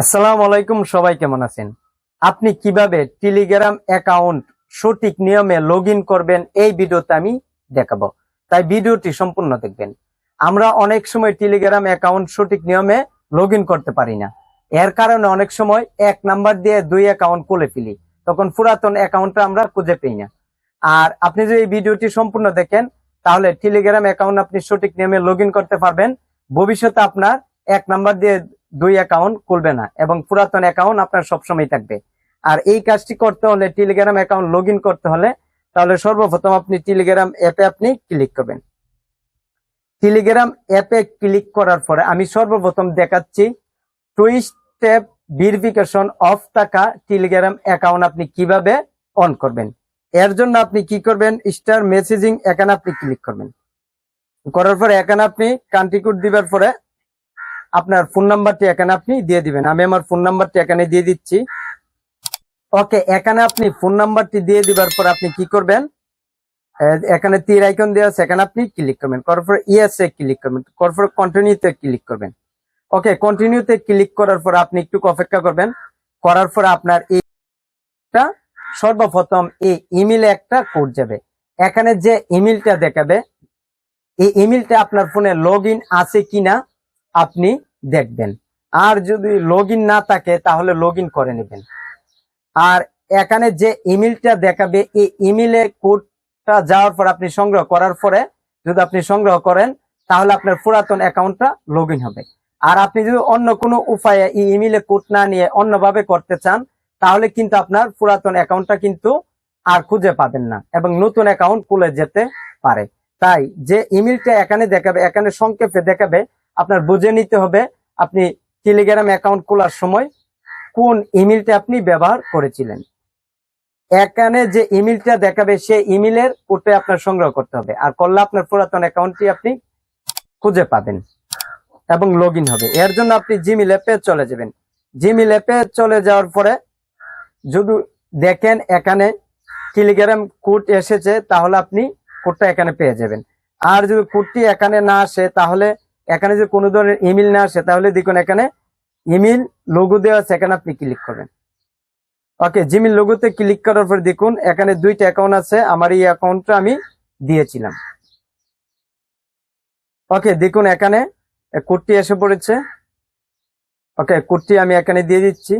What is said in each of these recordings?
আসসালামু আলাইকুম, সবাই কেমন আছেন? আপনি কীভাবে টেলিগ্রাম অ্যাকাউন্ট সঠিক নিয়মে লগ করবেন এই ভিডিওতে আমি দেখাবো। তাই ভিডিওটি সম্পূর্ণ দেখবেন। আমরা অনেক সময় টেলিগ্রাম অ্যাকাউন্ট সঠিক নিয়মে লগ করতে পারি না। এর কারণে অনেক সময় এক নাম্বার দিয়ে দুই অ্যাকাউন্ট খুলে ফেলি। তখন পুরাতন অ্যাকাউন্টটা আমরা খুঁজে পাই না। আর আপনি যদি এই ভিডিওটি সম্পূর্ণ দেখেন, তাহলে টেলিগ্রাম অ্যাকাউন্ট আপনি সঠিক নিয়মে লগ করতে পারবেন। ভবিষ্যতে আপনার এক নাম্বার দিয়ে দুই অ্যাকাউন্ট খুলবে না এবং পুরাতন অ্যাকাউন্ট আপনার সবসময় থাকবে। আর এই কাজটি করতে হলে টেলিগ্রাম অ্যাকাউন্ট লগ করতে হলে তাহলে সর্বপ্রথম আপনি টেলিগ্রাম অ্যাপে আপনি ক্লিক করবেন। টেলিগ্রাম অ্যাপে ক্লিক করার পরে আমি সর্বপ্রথম দেখাচ্ছি টু স্টেপ ভেরিফিকেশন অফ টাকা টেলিগ্রাম অ্যাকাউন্ট আপনি কীভাবে অন করবেন। এর জন্য আপনি কি করবেন? স্টার মেসেজিং এখানে আপনি ক্লিক করবেন। করার পরে এখানে আপনি কান্ট্রি কোড দিবার পরে আপনার ফোন নাম্বারটি এখানে আপনি দিয়ে দিবেন। আমি আমার ফোন নাম্বারটি এখানে দিয়ে দিচ্ছি। ওকে এখানে আপনি ফোন নাম্বারটি দিয়ে দিবার পর আপনি কি করবেন? এখানে তীর আইকন দেওয়া আছে, এখানে আপনি ক্লিক করবেন। করার পর এ ক্লিক করবেন। করার পর কন্টিনিউতে ক্লিক করবেন। ওকে কন্টিনিউতে ক্লিক করার পর আপনি একটু অপেক্ষা করবেন। করার পর আপনার এইটা সর্বপ্রথম এই ইমেলে একটা কোড যাবে। এখানে যে ইমেলটা দেখাবে, এই ইমেলটা আপনার ফোনে লগ আছে কিনা, আপনি দেখবেন। আর যদি লগ না থাকে, তাহলে লগ করে নেবেন। আর এখানে যে ইমেলটা দেখাবে, এই ইমেলে কোডটা যাওয়ার পর আপনি সংগ্রহ করার পরে যদি আপনি সংগ্রহ করেন, তাহলে আপনার পুরাতন অ্যাকাউন্টটা লগ হবে। আর আপনি যদি অন্য কোনো উপায়ে এই ইমেলে কোড না নিয়ে অন্যভাবে করতে চান, তাহলে কিন্তু আপনার পুরাতন অ্যাকাউন্টটা কিন্তু আর খুঁজে পাবেন না এবং নতুন অ্যাকাউন্ট খুলে যেতে পারে। তাই যে ইমেলটা এখানে দেখাবে, এখানে সংক্ষেপে দেখাবে আপনার বুঝে নিতে হবে আপনি টেলিগ্রাম অ্যাকাউন্ট খোলার সময় কোন ইমেলটা আপনি ব্যবহার করেছিলেন। এখানে যে ইমেলটা দেখাবে সেই ইমেলের কোডটা আপনার সংগ্রহ করতে হবে। আর করলে আপনার পুরাতন অ্যাকাউন্টটি আপনি খুঁজে পাবেন এবং লগ হবে। এর জন্য আপনি জিমেল অ্যাপে চলে যাবেন। জিমেল অ্যাপে চলে যাওয়ার পরে যদি দেখেন এখানে টেলিগ্রাম কোড এসেছে, তাহলে আপনি কোডটা এখানে পেয়ে যাবেন। আর যদি কোডটি এখানে না আসে, তাহলে এখানে যে কোনো ধরনের ইমেল না আসে, তাহলে দেখুন এখানে ইমেল লোগো দেওয়া আছে, এখানে আপনি ক্লিক করবেন। ওকে জিমেল লোগোতে ক্লিক করার পর দেখুন, এখানে দুইটা অ্যাকাউন্ট আছে, আমার এই অ্যাকাউন্টটা আমি দিয়েছিলাম। ওকে দেখুন এখানে কোডটি এসে পড়েছে। ওকে কোডটি আমি এখানে দিয়ে দিচ্ছি।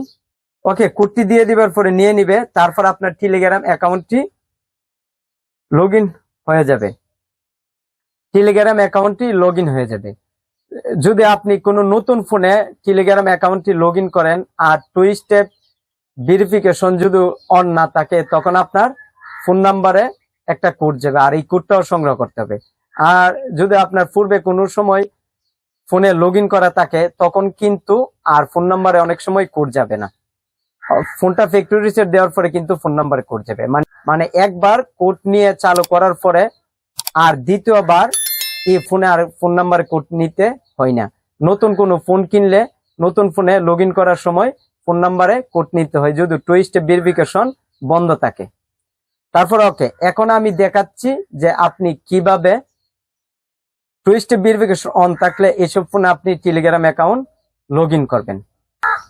ওকে কোডটি দিয়ে দিবার পরে নিয়ে নিবে, তারপর আপনার টেলিগ্রাম অ্যাকাউন্টটি লগ হয়ে যাবে। টেলিগ্রাম অ্যাকাউন্টটি লগ হয়ে যাবে। যদি আপনি কোনো নতুন ফোনে টেলিগ্রাম অ্যাকাউন্টটি লগ করেন আর টু স্টেপ ভেরিফিকেশন যদি অন না থাকে, তখন আপনার ফোন নাম্বারে একটা কোড যাবে আর এই কোডটাও সংগ্রহ করতে হবে। আর যদি আপনার পূর্বে কোনো সময় ফোনে লগ করা থাকে, তখন কিন্তু আর ফোন নাম্বারে অনেক সময় কোড যাবে না। ফোনটা ফ্যাক্টরি রিসেট দেওয়ার পরে কিন্তু ফোন নাম্বারে কোড যাবে। মানে মানে একবার কোড নিয়ে চালু করার পরে আর দ্বিতীয়বার এই ফোনে আর ফোন নাম্বার কোড নিতে হয় না। নতুন কোনো ফোন কিনলে নতুন ফোনে লগ করার সময় ফোন নাম্বারে কোড নিতে হয়, যদি টু স্টেপ ভেরিফিকেশন বন্ধ থাকে। তারপর ওকে এখন আমি দেখাচ্ছি যে আপনি কীভাবে টু স্টেপ ভেরিফিকেশন অন থাকলে এসব ফোনে আপনি টেলিগ্রাম অ্যাকাউন্ট লগ করবেন।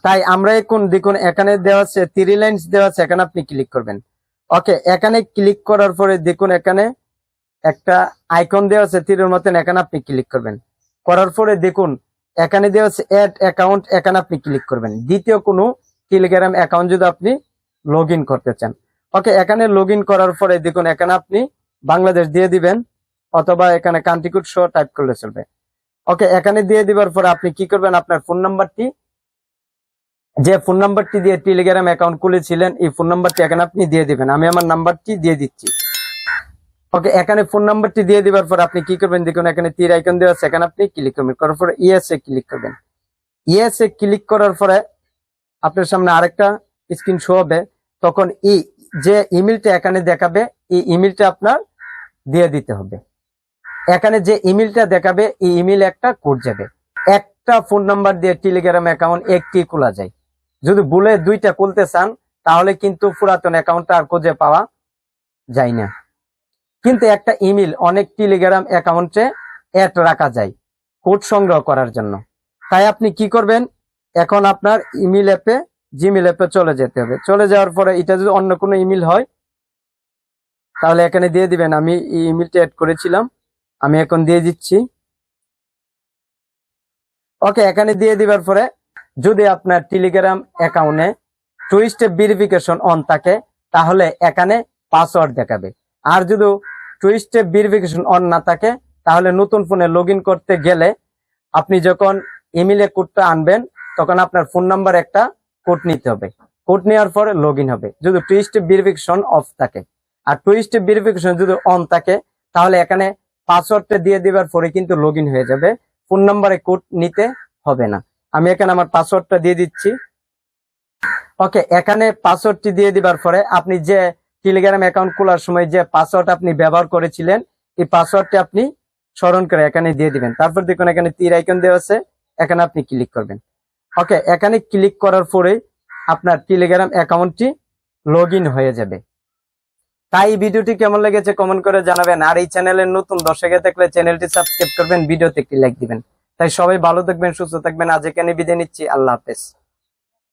তাই আমরা এখন দেখুন, এখানে দেওয়া আছে থ্রি লাইন্স দেওয়া আছে, এখানে আপনি ক্লিক করবেন। ওকে এখানে ক্লিক করার পরে দেখুন, এখানে একটা আইকন দেওয়া আছে, তীরের মতন এখানে আপনি ক্লিক করবেন। করার পরে দেখুন, এখানে দেওয়া আছে অ্যাড অ্যাকাউন্ট এখানে আপনি ক্লিক করবেন। দ্বিতীয় কোনো টেলিগ্রাম অ্যাকাউন্ট যদি আপনি লগ করতে চান। ওকে এখানে লগ করার পরে দেখুন, এখানে আপনি বাংলাদেশ দিয়ে দিবেন, অথবা এখানে কান্ট্রি কোড শো টাইপ করলে চলবে। ওকে এখানে দিয়ে দিবার পরে আপনি কি করবেন, আপনার ফোন নাম্বারটি যে ফোন নাম্বারটি দিয়ে টেলিগ্রাম অ্যাকাউন্ট খুলেছিলেন, এই ফোন নাম্বারটি এখানে আপনি দিয়ে দিবেন। আমি আমার নাম্বারটি দিয়ে দিচ্ছি। ওকে, এখানে ফোন নাম্বারটি দিয়ে দেওয়ার পর আপনি কি করবেন? দেখুন, এখানে তীর আইকন দেওয়া আছে, এখানে আপনি ক্লিক করবেন। করার পরে ইএস এ ক্লিক করবেন। ইএস এ ক্লিক করার পরে আপনার সামনে আরেকটা স্ক্রিন শো হবে। তখন এই যে ইমেলটা এখানে দেখাবে, এই ইমেলটা আপনার দিয়ে দিতে হবে। এখানে যে ইমেলটা দেখাবে, এই ইমেল একটা কোড যাবে। একটা ফোন নাম্বার দিয়ে টেলিগ্রাম অ্যাকাউন্ট একটি খোলা যায়। যদি ভুলে দুইটা খুলতে চান, তাহলে কিন্তু পুরাতন অ্যাকাউন্টটা আর খুঁজে পাওয়া যায় না। কিন্তু একটা ইমেল অনেক টেলিগ্রাম অ্যাকাউন্টে অ্যাড রাখা যায় কোড সংগ্রহ করার জন্য। তাই আপনি কি করবেন? এখন আপনার ইমেল অ্যাপে জিমেল অ্যাপে চলে যেতে হবে। চলে যাওয়ার পরে এটা যদি অন্য কোনো ইমেল হয়, তাহলে এখানে দিয়ে দিবেন। আমি এই ইমেলটা অ্যাড করেছিলাম, আমি এখন দিয়ে দিচ্ছি। ওকে, এখানে দিয়ে দিবার পরে যদি আপনার টেলিগ্রাম অ্যাকাউন্টে টু স্টেপ ভেরিফিকেশন অন থাকে, তাহলে এখানে পাসওয়ার্ড দেখাবে। আর যদি টু স্টেপ ভেরিফিকেশন অন না থাকে, তাহলে নতুন ফোনে লগ করতে গেলে আপনি যখন ইমেলে কোডটা আনবেন, তখন আপনার ফোন নাম্বার একটা কোড নিতে হবে। কোড নেওয়ার পরে লগ হবে। যদি টু স্টেপ ভেরিফিকেশন অফ থাকে। আর টু স্টেপ ভেরিফিকেশন যদি অন থাকে, তাহলে এখানে পাসওয়ার্ডটা দিয়ে দেওয়ার পরে কিন্তু লগ হয়ে যাবে। ফোন নাম্বারে কোড নিতে হবে না। আমি এখানে আমার পাসওয়ার্ডটা দিয়ে দিচ্ছি। ওকে এখানে পাসওয়ার্ডটি দিয়ে দিবার পরে আপনি যে টেলিগ্রাম অ্যাকাউন্ট খোলার সময় যে পাসওয়ার্ড আপনি ব্যবহার করেছিলেন, এই পাসওয়ার্ডটি আপনি স্মরণ করে এখানে দিয়ে দিবেন। তারপর দেখুন, এখানে তীর আইকন দেওয়া আছে। এখানে আপনি ক্লিক করবেন। ওকে এখানে ক্লিক করার পরে আপনার টেলিগ্রাম অ্যাকাউন্টটি লগ হয়ে যাবে। তাই ভিডিওটি কেমন লেগেছে কমেন্ট করে জানাবেন। আর এই চ্যানেলের নতুন দর্শকে থাকলে চ্যানেলটি সাবস্ক্রাইব করবেন, ভিডিওতে একটি লাইক দিবেন। তাই সবাই ভালো থাকবেন, সুস্থ থাকবেন। আজ এখানে বিদায় নিচ্ছি। আল্লাহ হাফেজ।